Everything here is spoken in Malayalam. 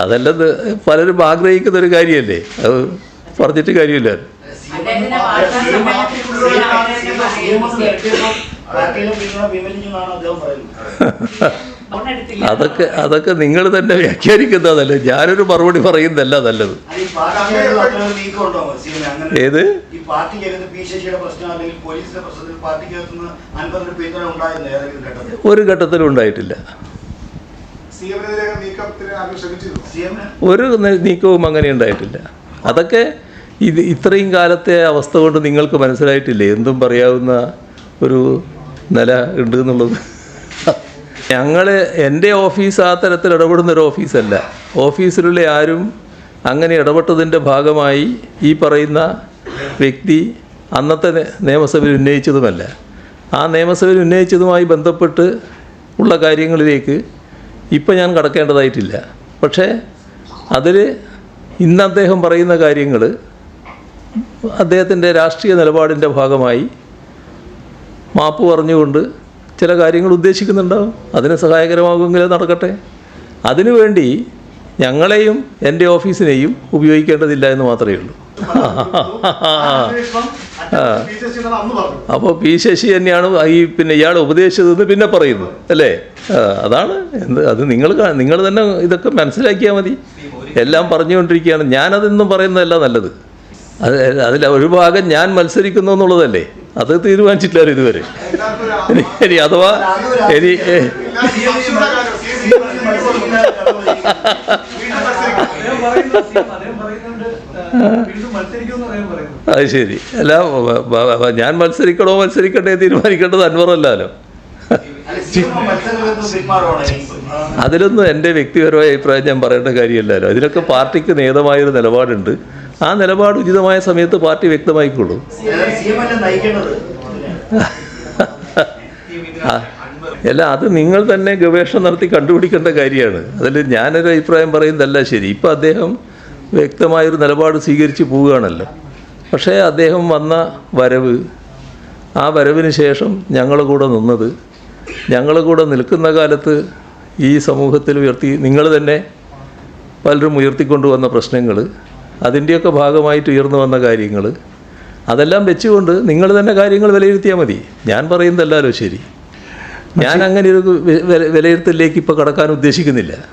അതെല്ലാം ഇത് പലരും ആഗ്രഹിക്കുന്ന ഒരു കാര്യമല്ലേ അത് പറഞ്ഞിട്ട് കാര്യമില്ല. അതൊക്കെ അതൊക്കെ നിങ്ങൾ തന്നെ വ്യാഖ്യാനിക്കുന്നതല്ലേ? ഞാനൊരു മറുപടി പറയുന്നതല്ല നല്ലത്. ഏത്? ഒരു ഘട്ടത്തിലും ഉണ്ടായിട്ടില്ല. ഒരു നീക്കവും അങ്ങനെ ഉണ്ടായിട്ടില്ല. അതൊക്കെ ഇത് ഇത്രയും കാലത്തെ അവസ്ഥ കൊണ്ട് നിങ്ങൾക്ക് മനസ്സിലായിട്ടില്ലേ? എന്തും പറയാവുന്ന ഒരു നില ഉണ്ട് എന്നുള്ളത്. ഞങ്ങൾ എന്റെ ഓഫീസ് ആ തരത്തിൽ ഇടപെടുന്ന ഒരു ഓഫീസല്ല. ഓഫീസിലുള്ള ആരും അങ്ങനെ ഇടപെട്ടതിന്റെ ഭാഗമായി ഈ പറയുന്ന വ്യക്തി അന്നത്തെ നിയമസഭയിൽ ഉന്നയിച്ചതുമല്ല. ആ നിയമസഭയിൽ ഉന്നയിച്ചതുമായി ബന്ധപ്പെട്ട് ഉള്ള കാര്യങ്ങളിലേക്ക് ഇപ്പം ഞാൻ കടക്കേണ്ടതായിട്ടില്ല. പക്ഷേ അതിൽ ഇന്ന് അദ്ദേഹം പറയുന്ന കാര്യങ്ങൾ അദ്ദേഹത്തിന്റെ രാഷ്ട്രീയ നിലപാടിന്റെ ഭാഗമായി മാപ്പ് പറഞ്ഞുകൊണ്ട് ചില കാര്യങ്ങൾ ഉദ്ദേശിക്കുന്നുണ്ടാവും. അതിന് സഹായകരമാകുമെങ്കിൽ നടക്കട്ടെ. അതിനുവേണ്ടി ഞങ്ങളെയും എന്റെ ഓഫീസിനെയും ഉപയോഗിക്കേണ്ടതില്ല എന്ന് മാത്രമേ ഉള്ളൂ. അപ്പോൾ പി ശശി തന്നെയാണ് ഈ പിന്നെ ഇയാൾ ഉപദേശിച്ചതെന്ന് പിന്നെ പറയുന്നു അല്ലേ? അതാണ് എന്ത് അത് നിങ്ങൾ നിങ്ങൾ തന്നെ ഇതൊക്കെ മനസ്സിലാക്കിയാൽ മതി. എല്ലാം പറഞ്ഞുകൊണ്ടിരിക്കുകയാണ്. ഞാനതെന്നും പറയുന്നതല്ല നല്ലത്. അത് അതിൽ ഒരു ഭാഗം ഞാൻ മത്സരിക്കുന്നു എന്നുള്ളതല്ലേ? അത് തീരുമാനിച്ചിട്ടില്ല ഇതുവരെ. ഇനി അഥവാ ഇനി അത് ശരി. അല്ല ഞാൻ മത്സരിക്കണോ മത്സരിക്കട്ടെ തീരുമാനിക്കേണ്ടത് അൻവറല്ലോ അതിലൊന്നും എന്റെ വ്യക്തിപരമായ അഭിപ്രായം ഞാൻ പറയേണ്ട കാര്യമല്ലല്ലോ. അതിലൊക്കെ പാർട്ടിക്ക് നേതമായൊരു നിലപാടുണ്ട്. ആ നിലപാട് ഉചിതമായ സമയത്ത് പാർട്ടി വ്യക്തമായിക്കോളൂ. അല്ല അത് നിങ്ങൾ തന്നെ ഗവേഷണം നടത്തി കണ്ടുപിടിക്കേണ്ട കാര്യമാണ്. അതിൽ ഞാനൊരു അഭിപ്രായം പറയുന്നതല്ല ശരി. ഇപ്പം അദ്ദേഹം വ്യക്തമായൊരു നിലപാട് സ്വീകരിച്ച് പോവുകയാണല്ലോ. പക്ഷേ അദ്ദേഹം വന്ന വരവ് ആ വരവിന് ശേഷം ഞങ്ങൾ കൂടെ നിന്നത്. ഞങ്ങൾ കൂടെ നിൽക്കുന്ന കാലത്ത് ഈ സമൂഹത്തിൽ ഉയർത്തി നിങ്ങൾ തന്നെ പലരും ഉയർത്തിക്കൊണ്ടുവന്ന പ്രശ്നങ്ങൾ അതിന്റെയൊക്കെ ഭാഗമായിട്ട് ഉയർന്നു വന്ന കാര്യങ്ങൾ അതെല്ലാം വെച്ചുകൊണ്ട് നിങ്ങൾ തന്നെ കാര്യങ്ങൾ വിലയിരുത്തിയാൽ മതി. ഞാൻ പറയുന്നതല്ലോ ശരി. ഞാൻ അങ്ങനെ ഒരു വിലയിരുത്തലിലേക്ക് ഇപ്പോൾ കടക്കാൻ ഉദ്ദേശിക്കുന്നില്ല.